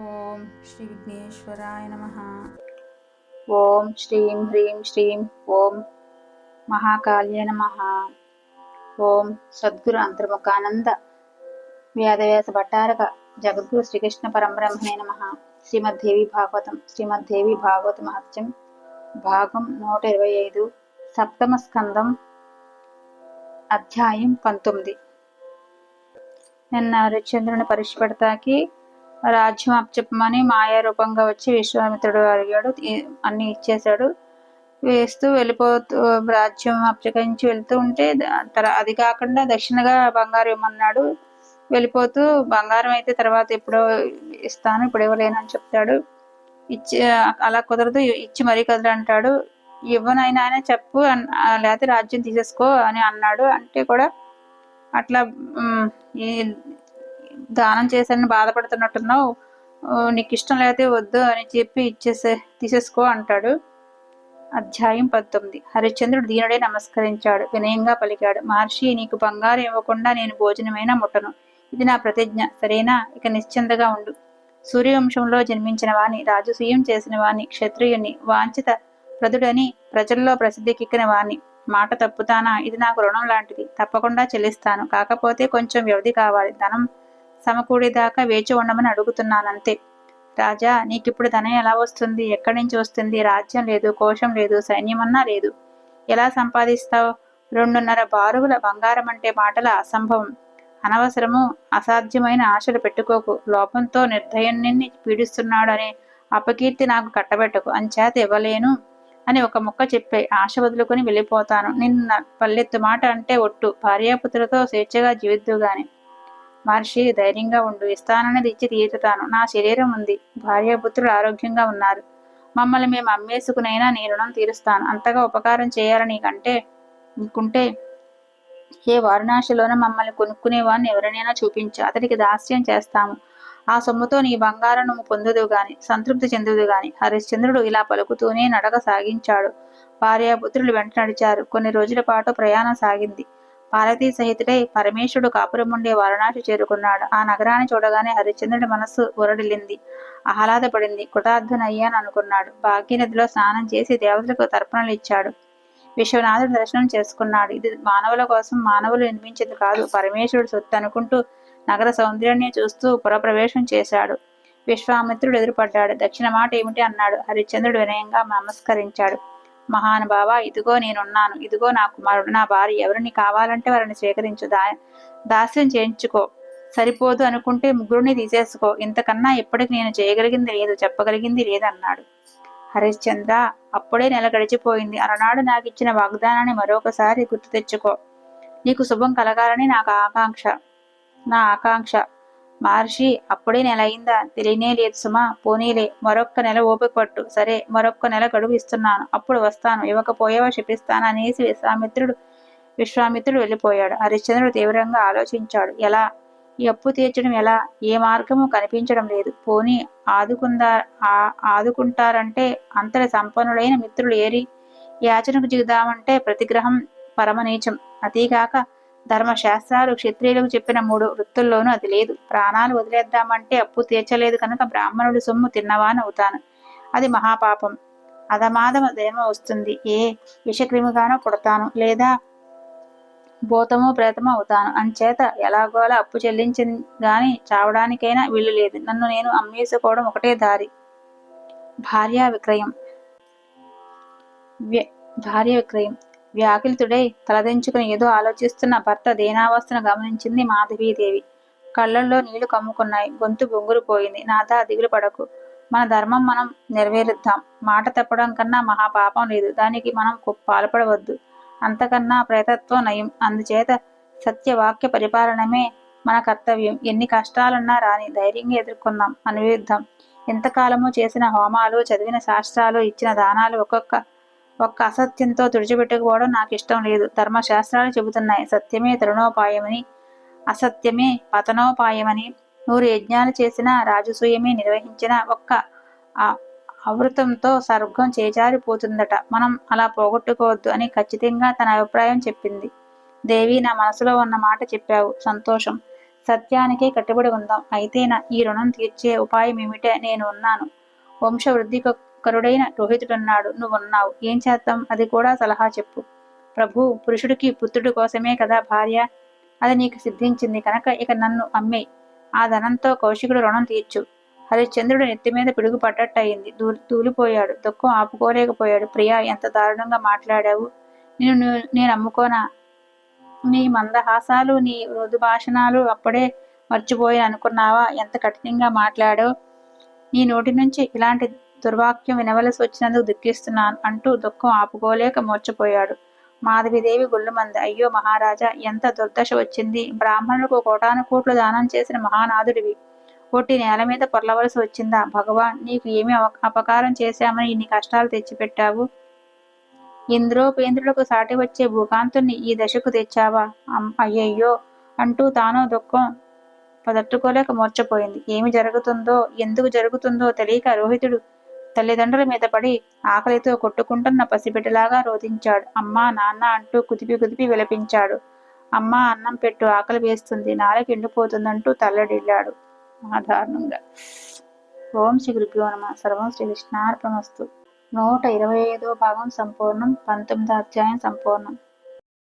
ఓం శ్రీ విఘ్నేశ్వరాయ నమ. ఓం శ్రీం హ్రీం శ్రీం ఓం మహాకాళ్య నమ. ఓం సద్గురు అంతర్ముఖానంద వ్యాధవ్యాస భట్టారక జగద్గురు శ్రీకృష్ణ పరంబ్రహ్మణే నమ. శ్రీమద్దేవి భాగవతం శ్రీమద్దేవి భాగవత మహత్యం భాగం నూట ఇరవై ఐదు సప్తమ స్కందం అధ్యాయం పంతొమ్మిది. నిన్న హరిశ్చంద్రుని పరిష్పడతాకి రాజ్యం అప్పచెప్పమని మాయారూపంగా వచ్చి విశ్వామిత్రుడు అడిగాడు. అన్ని ఇచ్చేశాడు. వేస్తూ వెళ్ళిపోతూ రాజ్యం అప్పచెకించి వెళ్తూ ఉంటే అది కాకుండా దక్షిణగా బంగారం ఇవ్వమన్నాడు వెళ్ళిపోతూ బంగారం అయితే తర్వాత ఎప్పుడో ఇస్తాను ఇప్పుడు ఇవ్వలేనని చెప్తాడు. ఇచ్చి అలా కుదరదు ఇచ్చి మరీ కదలు అంటాడు. ఇవ్వనైనా ఆయన చెప్పు లేకపోతే రాజ్యం తీసేసుకో అని అన్నాడు. అంటే కూడా అట్లా దానం చేశానని బాధపడుతున్నట్టున్నావు. నీకు ఇష్టం లేకపోతే వద్దు అని చెప్పి ఇచ్చేసే తీసేసుకో అంటాడు. అధ్యాయం పంతొమ్మిది. హరిశ్చంద్రుడు దీనుడే నమస్కరించాడు. వినయంగా పలికాడు. మహర్షి నీకు బంగారం ఇవ్వకుండా నేను భోజనమైనా ముట్టను. ఇది నా ప్రతిజ్ఞ. సరేనా? ఇక నిశ్చింతగా ఉండు. సూర్యవంశంలో జన్మించిన వాణ్ణి రాజసూయం చేసిన వాణ్ణి క్షత్రియుని వాంఛిత ప్రదుడని ప్రజల్లో ప్రసిద్ధికెక్కిన వాణ్ణి. మాట తప్పుతానా? ఇది నాకు రుణం లాంటిది. తప్పకుండా చెల్లిస్తాను. కాకపోతే కొంచెం వ్యవధి కావాలి. ధనం సమకూడేదాకా వేచి ఉండమని అడుగుతున్నానంతే. రాజా నీకిప్పుడు ధనం ఎలా వస్తుంది? ఎక్కడి నుంచి వస్తుంది? రాజ్యం లేదు కోశం లేదు సైన్యమన్నా లేదు. ఎలా సంపాదిస్తావు? రెండున్నర బారువుల బంగారం అంటే మాటల అసంభవం. అనవసరము అసాధ్యమైన ఆశలు పెట్టుకోకు. లోపంతో నిర్దయాన్ని పీడిస్తున్నాడు అనే అపకీర్తి నాకు కట్టబెట్టకు. అంచేత ఇవ్వలేను అని ఒక ముక్క చెప్పే ఆశ వదులుకొని వెళ్ళిపోతాను. నిన్న పల్లెత్తు మాట అంటే ఒట్టు. భార్యాపుత్రులతో స్వేచ్ఛగా జీవిద్దు గాని మహర్షి ధైర్యంగా ఉండు ఇస్తానని తెచ్చి తీర్చుతాను నా శరీరం ఉంది. భార్యాపుత్రులు ఆరోగ్యంగా ఉన్నారు. మమ్మల్ని మేము అమ్మేసుకునైనా నీ రుణం తీరుస్తాను. అంతగా ఉపకారం చేయాలని నీకంటే నీకుంటే ఏ వారణాసిలోనూ మమ్మల్ని కొనుక్కునేవాడిని ఎవరినైనా చూపించు. అతడికి దాస్యం చేస్తాము. ఆ సొమ్ముతో నీ బంగారం నువ్వు పొందుదు గాని సంతృప్తి చెందుదు గాని హరిశ్చంద్రుడు ఇలా పలుకుతూనే నడక సాగించాడు. భార్యాపుత్రులు వెంట నడిచారు. కొన్ని రోజుల పాటు ప్రయాణం సాగింది. పార్వతీ సహితుడై పరమేశ్వరుడు కాపురముండే వారణాసి చేరుకున్నాడు. ఆ నగరాన్ని చూడగానే హరిశ్చంద్రుడి మనస్సు ఉరడిల్లింది ఆహ్లాదపడింది. కృతార్థునయ్యాను అనుకున్నాడు. భాగ్యనదిలో స్నానం చేసి దేవతలకు తర్పణలు ఇచ్చాడు. విశ్వనాథుడు దర్శనం చేసుకున్నాడు. ఇది మానవుల కోసం మానవులు నిర్మించింది కాదు పరమేశ్వరుడు సొత్తు అనుకుంటూ నగర సౌందర్యాన్ని చూస్తూ పురప్రవేశం చేశాడు. విశ్వామిత్రుడు ఎదురుపడ్డాడు. దక్షిణ మాట ఏమిటి? అన్నాడు. హరిశ్చంద్రుడు వినయంగా నమస్కరించాడు. మహానుభావ ఇదిగో నేనున్నాను. ఇదిగో నా కుమారుడు నా భార్య. ఎవరిని కావాలంటే వారిని స్వీకరించు. దా దాస్యం చేయించుకో. సరిపోదు అనుకుంటే ముగ్గురిని తీసేసుకో. ఇంతకన్నా ఎప్పటికి నేను చేయగలిగింది లేదు చెప్పగలిగింది లేదన్నాడు. హరిశ్చంద్ర అప్పుడే నెల గడిచిపోయింది. అలనాడు నాకు ఇచ్చిన వాగ్దానాన్ని మరొకసారి గుర్తు తెచ్చుకో. నీకు శుభం కలగాలని నాకు ఆకాంక్ష. నా ఆకాంక్ష. మహర్షి అప్పుడే నెల అయిందా తెలియనే లేదు సుమా. పోనీలే మరొక్క నెల ఓపిక పట్టు సరే మరొక్క నెల గడువు ఇస్తున్నాను. అప్పుడు వస్తాను. ఇవ్వకపోయేవా శపిస్తాను అనేసి విశ్వామిత్రుడు విశ్వామిత్రుడు వెళ్ళిపోయాడు. హరిశ్చంద్రుడు తీవ్రంగా ఆలోచించాడు. ఎలా? ఈ అప్పు తీర్చడం ఎలా? ఏ మార్గము కనిపించడం లేదు. పోనీ ఆదుకుందా? ఆ- ఆదుకుంటారంటే అంతటి సంపన్నుడైన మిత్రులు ఏరి యాచనకు దిగుదామంటే ప్రతిగ్రహం పరమనీచం. అదీగాక ధర్మశాస్త్రాలు క్షత్రియులకు చెప్పిన మూడు వృత్తుల్లోనూ అది లేదు. ప్రాణాలు వదిలేద్దామంటే అప్పు తీర్చలేదు కనుక బ్రాహ్మణుడి సొమ్ము తిన్నవానవుతాను అది మహాపాపం. అధమాధమ దేమ వస్తుంది. ఏ విషక్రిమిగానో పుడతాను. లేదా భూతమో ప్రేతమో అవుతాను. అంచేత ఎలాగోలా అప్పు చెల్లించింది గాని చావడానికైనా వీలు లేదు. నన్ను నేను అమ్మేసుకోవడం ఒకటే దారి. భార్యా విక్రయం. భార్య విక్రయం. వ్యాకులితుడై తలదించుకుని ఏదో ఆలోచిస్తున్న భర్త దేనావస్థను గమనించింది మాధవీదేవి. కళ్ళల్లో నీళ్ళు కమ్ముకున్నాయి. గొంతు బొంగురుపోయింది. నాథ దిగులు పడకు. మన ధర్మం మనం నెరవేరుద్దాం. మాట తప్పడం కన్నా మహాపాపం లేదు. దానికి మనం పాల్పడవద్దు. అంతకన్నా ప్రేతత్వం నయం. అందుచేత సత్యవాక్య పరిపాలనమే మన కర్తవ్యం. ఎన్ని కష్టాలున్నా రాని ధైర్యంగా ఎదుర్కొందాం. అనుయుద్ధం ఎంతకాలము చేసిన హోమాలు చదివిన శాస్త్రాలు ఇచ్చిన దానాలు ఒక్కొక్క ఒక్క అసత్యంతో తుడిచిపెట్టుకుపోవడం నాకు ఇష్టం లేదు. ధర్మశాస్త్రాలు చెబుతున్నాయి. సత్యమే తరుణోపాయమని అసత్యమే పతనోపాయమని. నూరు యజ్ఞాలు చేసిన రాజసూయమే నిర్వహించిన ఒక్క అవృతంతో స్వర్గం చేజారిపోతుందట. మనం అలా పోగొట్టుకోవద్దు అని ఖచ్చితంగా తన అభిప్రాయం చెప్పింది. దేవి నా మనసులో ఉన్న మాట చెప్పావు. సంతోషం. సత్యానికే కట్టుబడి ఉందాం. అయితే నా ఈ రుణం తీర్చే ఉపాయం ఏమిటే నేను ఉన్నాను కరుడైన రోహితుడన్నాడు. నువ్వున్నావు. ఏం చేద్దాం? అది కూడా సలహా చెప్పు. ప్రభు పురుషుడికి పుత్రుడి కోసమే కదా భార్య? అది నీకు సిద్ధించింది కనుక ఇక నన్ను అమ్మే. ఆ ధనంతో కౌశికుడు రుణం తీర్చు. హరిశ్చంద్రుడు నెత్తి మీద పిడుగు పడ్డట్టయింది దూ తూలిపోయాడు దుఃఖం ఆపుకోలేకపోయాడు. ప్రియా ఎంత దారుణంగా మాట్లాడావు. నేను నేను అమ్ముకోనా నీ మందహాసాలు నీ మృదు భాషణాలు అప్పుడే మర్చిపోయి అనుకున్నావా ఎంత కఠినంగా మాట్లాడో నీ నోటి నుంచి ఇలాంటి దుర్వాక్యం వినవలసి వచ్చినందుకు దుఃఖిస్తున్నాను అంటూ దుఃఖం ఆపుకోలేక మూర్చపోయాడు మాధవిదేవి గుళ్ళుమంది అయ్యో మహారాజా ఎంత దుర్దశ వచ్చింది. బ్రాహ్మణులకు కోటాను కోట్లు దానం చేసిన మహానాథుడివి. ఒట్టి నేల మీద పొరలవలసి వచ్చిందా? భగవాన్ నీకు ఏమి అపకారం చేశామని ఇన్ని కష్టాలు తెచ్చిపెట్టావు? ఇంద్రోపేంద్రులకు సాటి వచ్చే భూకాంతుని ఈ దశకు తెచ్చావా? అయ్యయ్యో అంటూ తాను దుఃఖం పదట్టుకోలేక మూర్చపోయింది ఏమి జరుగుతుందో ఎందుకు జరుగుతుందో తెలియక రోహితుడు తల్లిదండ్రుల మీద పడి ఆకలితో కొట్టుకుంటున్న పసిబిడ్డలాగా రోధించాడు. అమ్మా నాన్న అంటూ కుదిపి కుదిపి విలపించాడు. అమ్మా అన్నం పెట్టు ఆకలి వేస్తుంది నాలుగు ఎండిపోతుందంటూ తల్లడిల్లాడు. మహాదారుణంగా ఓం శ్రీ గురుభ్యో నమ. సర్వం శ్రీ కృష్ణార్పణమస్తు. నూట ఇరవై ఐదో భాగం సంపూర్ణం పంతొమ్మిదో అధ్యాయం సంపూర్ణం.